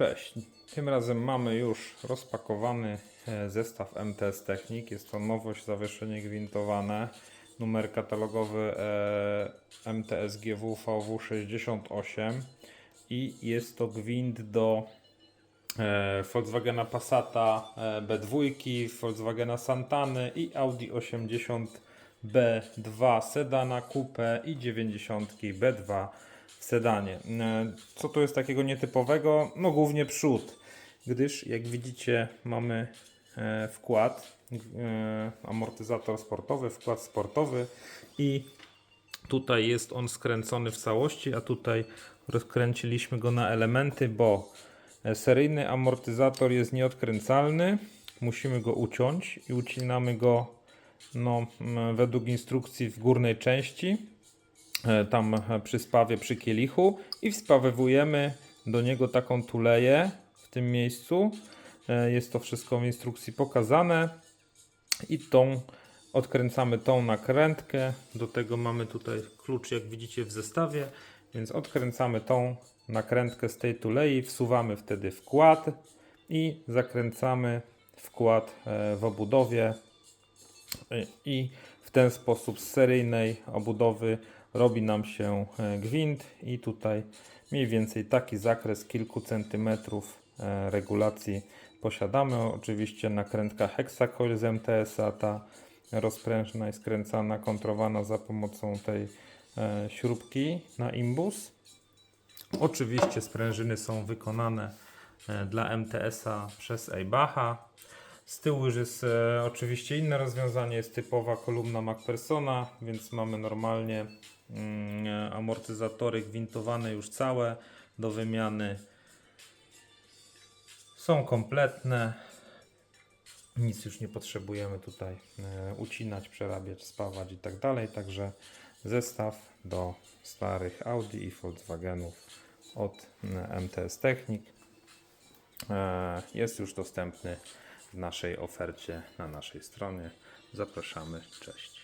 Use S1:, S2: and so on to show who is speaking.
S1: Cześć. Tym razem mamy już rozpakowany e, zestaw MTS Technik. Jest to nowość, zawieszenie gwintowane. Numer katalogowy MTS GW VW68 i jest to gwint do e, Volkswagena Passata e, B2, Volkswagena Santany i Audi 80 B2 sedana coupe i 90 B2 w sedanie. E, Co tu jest takiego nietypowego? No głównie przód, gdyż jak widzicie mamy e, wkład, e, amortyzator sportowy, wkład sportowy i tutaj jest on skręcony w całości, a tutaj rozkręciliśmy go na elementy, bo seryjny amortyzator jest nieodkręcalny, musimy go uciąć i ucinamy go no, według instrukcji w górnej części tam e, przy spawie, przy kielichu i wspawywujemy do niego taką tuleję w tym miejscu. E, Jest to wszystko w instrukcji pokazane i tą odkręcamy tą nakrętkę. Do tego mamy tutaj klucz, jak widzicie w zestawie, więc odkręcamy tą nakrętkę z tej tulei, wsuwamy wtedy wkład i zakręcamy wkład e, w obudowie i w ten sposób z seryjnej obudowy robi nam się e, gwint i tutaj mniej więcej taki zakres kilku centymetrów e, regulacji posiadamy. Oczywiście nakrętka Hexacoil z MTS-a, ta rozprężna i skręcana, kontrowana za pomocą tej e, śrubki na imbus. Oczywiście sprężyny są wykonane dla MTS-a przez Eibacha. Z tyłu już jest e, oczywiście inne rozwiązanie, jest typowa kolumna MacPhersona, więc mamy normalnie mm, e, amortyzatory gwintowane już całe do wymiany. Są kompletne. Nic już nie potrzebujemy tutaj e, ucinać, przerabiać, spawać i tak dalej. Także zestaw do starych Audi i Volkswagenów od e, MTS Technik e, jest już dostępny w naszej ofercie na naszej stronie. Zapraszamy. Cześć.